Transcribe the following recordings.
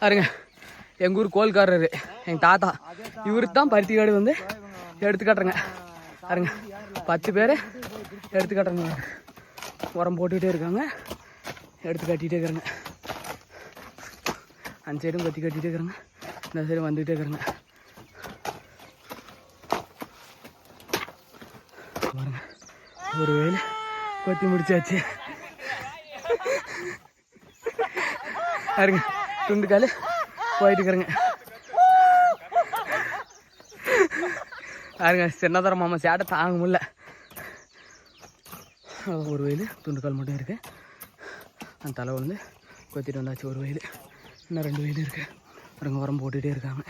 பாருங்க. எங்கள் ஊர் கோல்காரர் எங்கள் தாத்தா. இவருக்கு தான் பருத்தி காடு வந்து எடுத்து காட்டுறேங்க. பாருங்க. பத்து பேர் எடுத்து காட்டுறேங்க. உரம் போட்டுக்கிட்டே இருக்காங்க. எடுத்து கட்டிகிட்டே இருக்கிறாங்க அந்த சைடும் கத்தி கட்டிகிட்டே இருக்கிறாங்க இந்த சைடும் வந்துக்கிட்டே இருக்கிறாங்க பாருங்க. ஒரு வேலை கொத்தி முடிச்சாச்சு. பாருங்க. துண்டு காலு போயிட்டு இருக்கிறேங்க. பாருங்க சின்னதர மாமா சேட்டை தாங்க முடியல. ஒரு வயல் துண்டுக்கால் மட்டும் இருக்கு. அந்த தலை வந்து கொத்திட்டு வந்தாச்சு ஒரு வயல். இன்னும் ரெண்டு வயல் இருக்கு. பாருங்க உரம் போட்டுகிட்டே இருக்காங்க.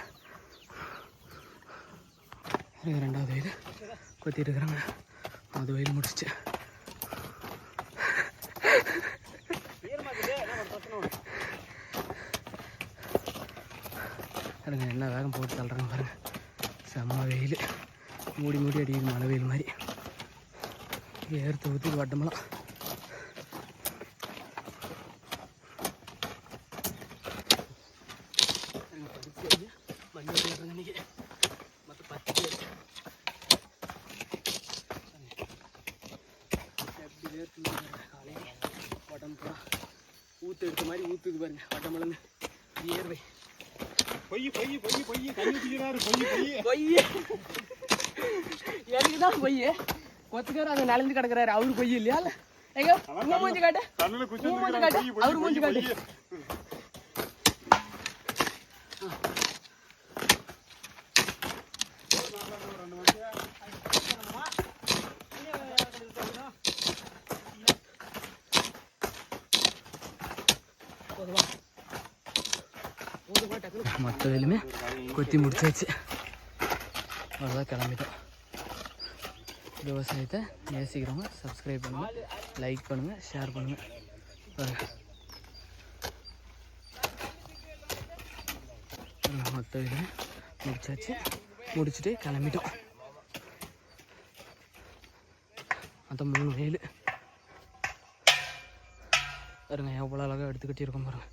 ரெண்டாவது வயல் கொத்திட்டு இருக்கிறாங்க. அது வயல் முடிச்சிச்சு. பாருங்க என்ன வேகம் போட்டு தள்ளுறாங்க பாருங்க. செம்ம வெயில். மூடி மூடி அடிக்குது மழை வெயில் மாதிரி. ஏறுத்து ஊற்றி வட்டமெல்லாம் பாருங்க, ஊத்து எடுத்த மாதிரி ஊத்துது பாருங்க வட்டமலன்னு வியர்வை பொய் பொய் பொய் பொய் கை ஊத்திக்கிறாரு பொய் பொய். பொய். எனக்கு தான் பொய். கொத்துக்கார அங்க நலந்து கிடக்குறாரு. அவரு பொய் இல்லையா? இல்ல. எங்க உங்க மூஞ்சி காட்டு. கண்ணுல குச்சி உங்க மூஞ்சி காட்டு. அவரு மூஞ்சி காட்டு. மொத்த வேலுமே கொத்தி முடிச்சாச்சு அவ்வளோதான் கிளம்பிட்டோம் விவசாயத்தை நேசிக்கிறவங்க சப்ஸ்கிரைப் பண்ணுங்கள் லைக் பண்ணுங்கள் ஷேர் பண்ணுங்கள் பாருங்க. மொத்த வேலையுமே முடிச்சாச்சு முடிச்சுட்டு கிளம்பிட்டோம் மொத்தம் மூணு வேலு பாருங்க எவ்வளோ அழகாக எடுத்துக்கிட்டே இருக்கும் பாருங்கள்